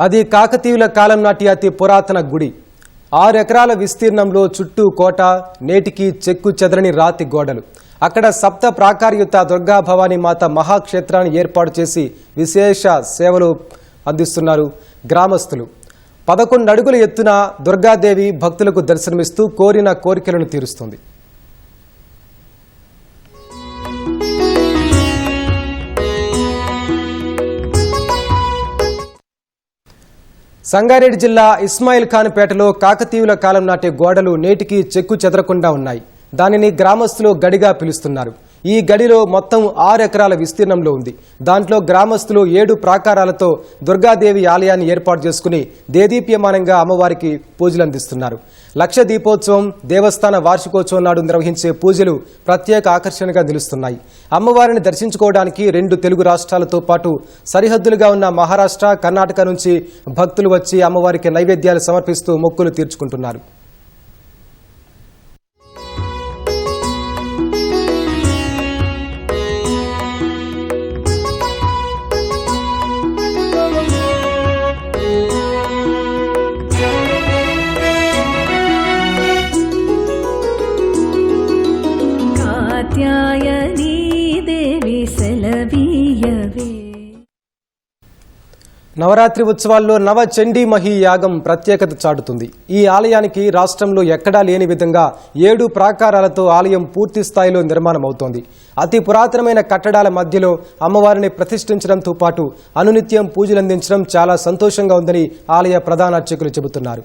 అది కాకతీయుల కాలం నాటి అతి పురాతన గుడి. ఆరు ఎకరాల విస్తీర్ణంలో చుట్టూ కోట నేటికి చెక్కు చెదరని రాతి గోడలు. అక్కడ సప్త ప్రాకార్యుత దుర్గా భవానీ మాత మహాక్షేత్రాన్ని ఏర్పాటు చేసి విశేష సేవలు అందిస్తున్నారు గ్రామస్తులు. పదకొండు అడుగుల ఎత్తున దుర్గాదేవి భక్తులకు దర్శనమిస్తూ కోరిన కోరికలను తీరుస్తుంది. సంగారెడ్డి జిల్లా ఇస్మాయిల్ ఖాన్ పేటలో కాకతీయుల కాలం నాటి గోడలు నేటికి చెక్కు చెదరకుండా ఉన్నాయి. దానిని గ్రామస్తులు గడిగా పిలుస్తున్నారు. ఈ గడిలో మొత్తం ఆరు ఎకరాల విస్తీర్ణంలో ఉంది. దాంట్లో గ్రామస్తులు ఏడు ప్రాకారాలతో దుర్గాదేవి ఆలయాన్ని ఏర్పాటు చేసుకుని దేదీప్యమానంగా అమ్మవారికి పూజలు అందిస్తున్నారు. లక్ష దీపోత్సవం దేవస్థాన వార్షికోత్సవం నాడు నిర్వహించే పూజలు ప్రత్యేక ఆకర్షణగా నిలుస్తున్నాయి. అమ్మవారిని దర్శించుకోవడానికి రెండు తెలుగు రాష్ట్రాలతో పాటు సరిహద్దులుగా ఉన్న మహారాష్ట్ర కర్ణాటక నుంచి భక్తులు వచ్చి అమ్మవారికి నైవేద్యాలు సమర్పిస్తూ మొక్కులు తీర్చుకుంటున్నారు. నవరాత్రి ఉత్సవాల్లో నవ చండీ మహి యాగం ప్రత్యేకత చాటుతుంది. ఈ ఆలయానికి రాష్ట్రంలో ఎక్కడా లేని విధంగా ఏడు ప్రాకారాలతో ఆలయం పూర్తి స్థాయిలో నిర్మాణం అవుతోంది అతి పురాతనమైన కట్టడాల మధ్యలో అమ్మవారిని ప్రతిష్ఠించడంతో పాటు అనునిత్యం పూజలందించడం చాలా సంతోషంగా ఉందని ఆలయ ప్రధాన అర్చకులు చెబుతున్నారు.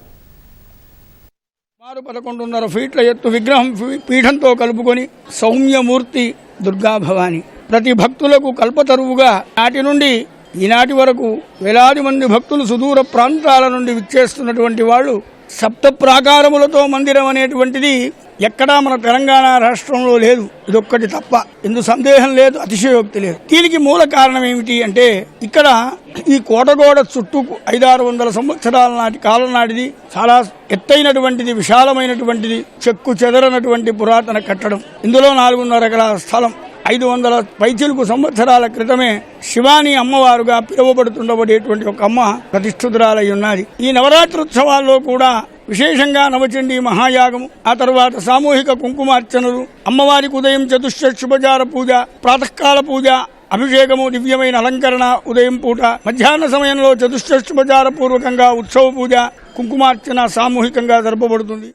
సుమారు పదకొండున్నర ఫీట్ల ఎత్తు విగ్రహం పీఠంతో కలుపుకొని సౌమ్యమూర్తి దుర్గాభవాని. ప్రతి భక్తులకు కల్పతరువుగా నాటి నుండి ఈనాటి వరకు వేలాది మంది భక్తులు సుదూర ప్రాంతాల నుండి విచ్చేస్తున్నటువంటి వాళ్ళు సప్త ప్రాకారములతో మందిరం అనేటువంటిది ఎక్కడా మన తెలంగాణ రాష్ట్రంలో లేదు. ఇదొక్కటి తప్ప. ఎందు సందేహం లేదు అతిశయోక్తి లేదు. దీనికి మూల కారణం ఏమిటి అంటే ఇక్కడ ఈ కోటగోడ చుట్టూ ఐదారు వందల సంవత్సరాల నాటి కాలం నాటిది. చాలా ఎత్తైనటువంటిది విశాలమైనటువంటిది చెక్కు చెదరనటువంటి పురాతన కట్టడం. ఇందులో నాలుగున్నర ఎకరాల స్థలం. ఐదు వందల పైచిలుకు సంవత్సరాల క్రితమే శివాని అమ్మవారుగా పిలువబడుతుండబడేటువంటి ఒక అమ్మ ప్రతిష్ఠితురాలై ఉన్నది ఈ నవరాత్రోత్సవాల్లో కూడా విశేషంగా నవచండీ మహాయాగము ఆ తర్వాత సామూహిక కుంకుమార్చనలు అమ్మవారికి ఉదయం చతుశ్శుభజార పూజ ప్రాతకాల పూజ అభిషేకము దివ్యమైన అలంకరణ ఉదయం పూట మధ్యాహ్న సమయంలో చతుశ్శుభజార పూర్వకంగా ఉత్సవ పూజ కుంకుమార్చన సామూహికంగా జరపబడుతుంది.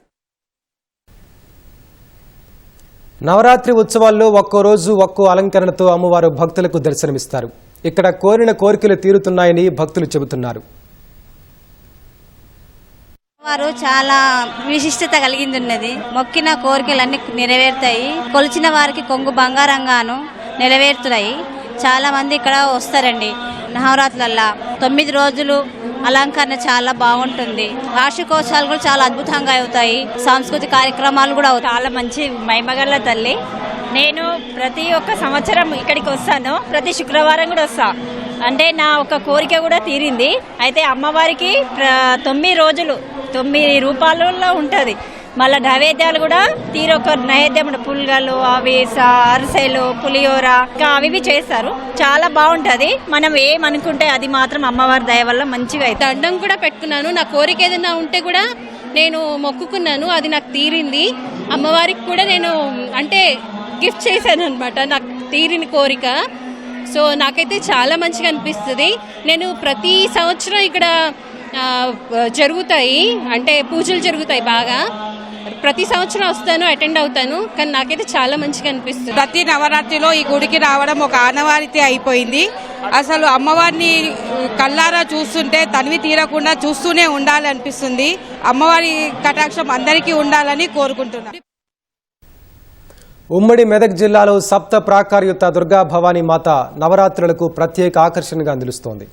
నవరాత్రి ఉత్సవాల్లో ఒక్కో రోజు ఒక్కో అలంకరణతో అమ్మవారు భక్తులకు దర్శనమిస్తారు. ఇక్కడ కోరిన కోరికలు తీరుతున్నాయని భక్తులు చెబుతున్నారు. వారు చాలా విశిష్టత కలిగింది ఉన్నది మొక్కిన కోరికలన్నీ నెరవేరుతాయి. కొలిచిన వారికి కొంగు బంగారంగాను నెరవేరుతున్నాయి. చాలా మంది ఇక్కడ వస్తారండి నవరాత్రులల్లా. తొమ్మిది రోజులు అలంకరణ చాలా బాగుంటుంది. వార్షికోత్సవాలు కూడా చాలా అద్భుతంగా అవుతాయి. సాంస్కృతిక కార్యక్రమాలు కూడా అవుతాయి. చాలా మంచి మైమగల్ల తల్లి. నేను ప్రతి ఒక్క సంవత్సరం ఇక్కడికి వస్తాను. ప్రతి శుక్రవారం కూడా వస్తా. అంటే నా ఒక కోరిక కూడా తీరింది. అయితే అమ్మవారికి ప్ర- తొమ్మిది రోజులు తొమ్మిది రూపాయలలో ఉంటుంది. మళ్ళీ నైవేద్యాలు కూడా తీరొక నైవేద్యం పుల్గలు అవి అరిసెలు పులిహోర ఇంకా అవి ఇవి చేస్తారు. చాలా బాగుంటది. మనం ఏమనుకుంటే అది మాత్రం అమ్మవారి దయ వల్ల మంచిగా అయితే దండం కూడా పెట్టుకున్నాను. నా కోరిక ఏదైనా ఉంటే కూడా నేను మొక్కుకున్నాను. అది నాకు తీరింది. అమ్మవారికి కూడా నేను అంటే గిఫ్ట్ చేశాను అనమాట నాకు తీరిన కోరిక. సో నాకైతే చాలా మంచిగా అనిపిస్తుంది. నేను ప్రతి సంవత్సరం ఇక్కడ జరుగుతాయి. అంటే పూజలు జరుగుతాయి బాగా. ప్రతి సంవత్సరం వస్తాను అటెండ్ అవుతాను కానీ నాకైతే చాలా మంచిగా అనిపిస్తుంది. ప్రతి నవరాత్రిలో ఈ గుడికి రావడం ఒక ఆనవాయితీ అయిపోయింది. అసలు అమ్మవారిని కల్లారా చూస్తుంటే తనివి తీరకుండా చూస్తూనే ఉండాలి అనిపిస్తుంది. అమ్మవారి కటాక్షం అందరికీ ఉండాలని కోరుకుంటున్నాను. ఉమ్మడి మెదక్ జిల్లాలో సప్త ప్రాకారయుత దుర్గా భవానీ మాత నవరాత్రులకు ప్రత్యేక ఆకర్షణగా నిలుస్తోంది.